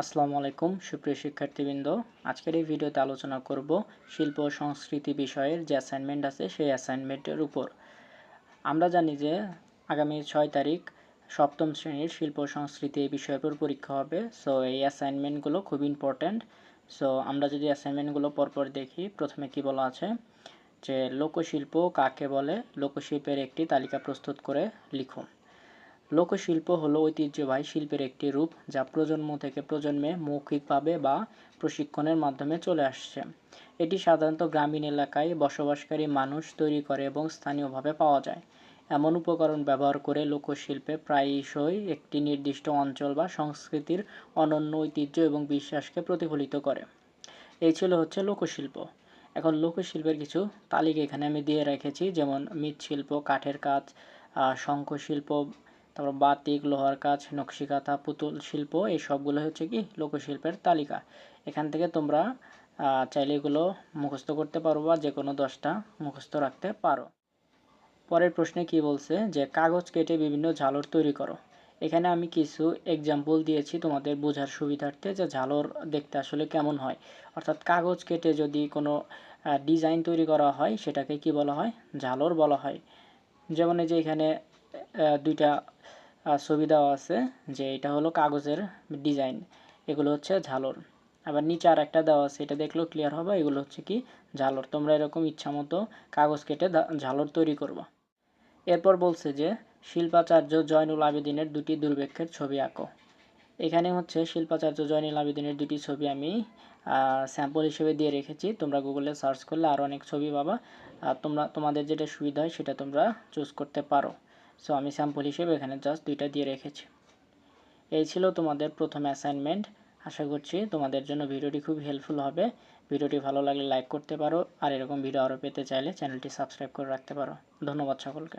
আসসালামু আলাইকুম, সুপ্রিয় শিক্ষার্থীবৃন্দ। আজকের এই ভিডিওতে আলোচনা করব শিল্প সংস্কৃতি বিষয়ের যে অ্যাসাইনমেন্ট আছে সেই অ্যাসাইনমেন্টের উপর। আমরা জানি যে আগামী ছয় তারিখ সপ্তম শ্রেণির শিল্প সংস্কৃতি এই বিষয়ের উপর পরীক্ষা হবে। সো এই অ্যাসাইনমেন্টগুলো খুব ইম্পর্ট্যান্ট সো আমরা যদি অ্যাসাইনমেন্টগুলো পরপর দেখি, প্রথমে কি বলা আছে? যে লোকশিল্প কাকে বলে? লোকশিল্পের একটি তালিকা প্রস্তুত করে লিখুন। লোকশিল্প হলো ঐতিহ্যবাহী শিল্পের একটি রূপ যা প্রজন্ম থেকে প্রজন্মে মৌখিকভাবে বা প্রশিক্ষণের মাধ্যমে চলে আসছে। এটি সাধারণত গ্রামীণ এলাকায় বসবাসকারী মানুষ তৈরি করে এবং স্থানীয়ভাবে পাওয়া যায়। এমন উপকরণ ব্যবহার করে লোকশিল্পে প্রায়শই একটি নির্দিষ্ট অঞ্চল বা সংস্কৃতির অনন্য ঐতিহ্য এবং বিশ্বাসকে প্রতিফলিত করে। এই ছিল হচ্ছে লোকশিল্প। এখন লোকশিল্পের কিছু তালিকা এখানে আমি দিয়ে রেখেছি, যেমন মৃৎশিল্প, কাঠের কাজ শঙ্খশিল্প তারপর বাতিক, লোহার কাজ নকশিকাঁথা, পুতুল, শিল্প, এই সবগুলো হচ্ছে কি লোকশিল্পের তালিকা। এখান থেকে তোমরা চাইলে এগুলো মুখস্থ করতে পারো বা যে কোনো দশটা মুখস্থ রাখতে পারো। পরের প্রশ্নে কি বলছে যে, কাগজ কেটে বিভিন্ন ঝালর তৈরি করো। এখানে আমি কিছু এক্সাম্পল দিয়েছি তোমাদের বোঝার সুবিধার্থে যে ঝালর দেখতে আসলে কেমন হয়। অর্থাৎ কাগজ কেটে যদি কোনো ডিজাইন তৈরি করা হয়, সেটাকে কি বলা হয়? ঝালর বলা হয়। যেমন এই যে এখানে দুইটা ছবি দেওয়া আছে যে এটা হলো কাগজের ডিজাইন, এগুলো হচ্ছে ঝালর। আবার নিচে আর একটা দেওয়া আছে, এটা দেখলেও ক্লিয়ার হবে, এগুলো হচ্ছে কি ঝালর। তোমরা এরকম ইচ্ছা মতো কাগজ কেটে ঝালর তৈরি করবা। এরপর বলছে যে, শিল্পাচার্য জয়নুল আবেদিনের দুটি দুর্ভিক্ষের ছবি আঁকো। এখানে হচ্ছে শিল্পাচার্য জয়নুল আবেদিনের দুটি ছবি আমি স্যাম্পল হিসেবে দিয়ে রেখেছি। তোমরা গুগলে সার্চ করলে আরও অনেক ছবি পাবা। আর তোমরা, তোমাদের যেটা সুবিধা হয় সেটা তোমরা চুজ করতে পারো। সো আমি স্যাম্পল হিসেবে এখানে জাস্ট দুইটা দিয়ে রেখেছি। এই ছিল তোমাদের প্রথম অ্যাসাইনমেন্ট আশা করছি তোমাদের জন্য ভিডিওটি খুব হেল্পফুল হবে। ভিডিওটি ভালো লাগলে লাইক করতে পারো। আর এরকম ভিডিও আরও পেতে চাইলে চ্যানেলটি সাবস্ক্রাইব করে রাখতে পারো। ধন্যবাদ সকলকে।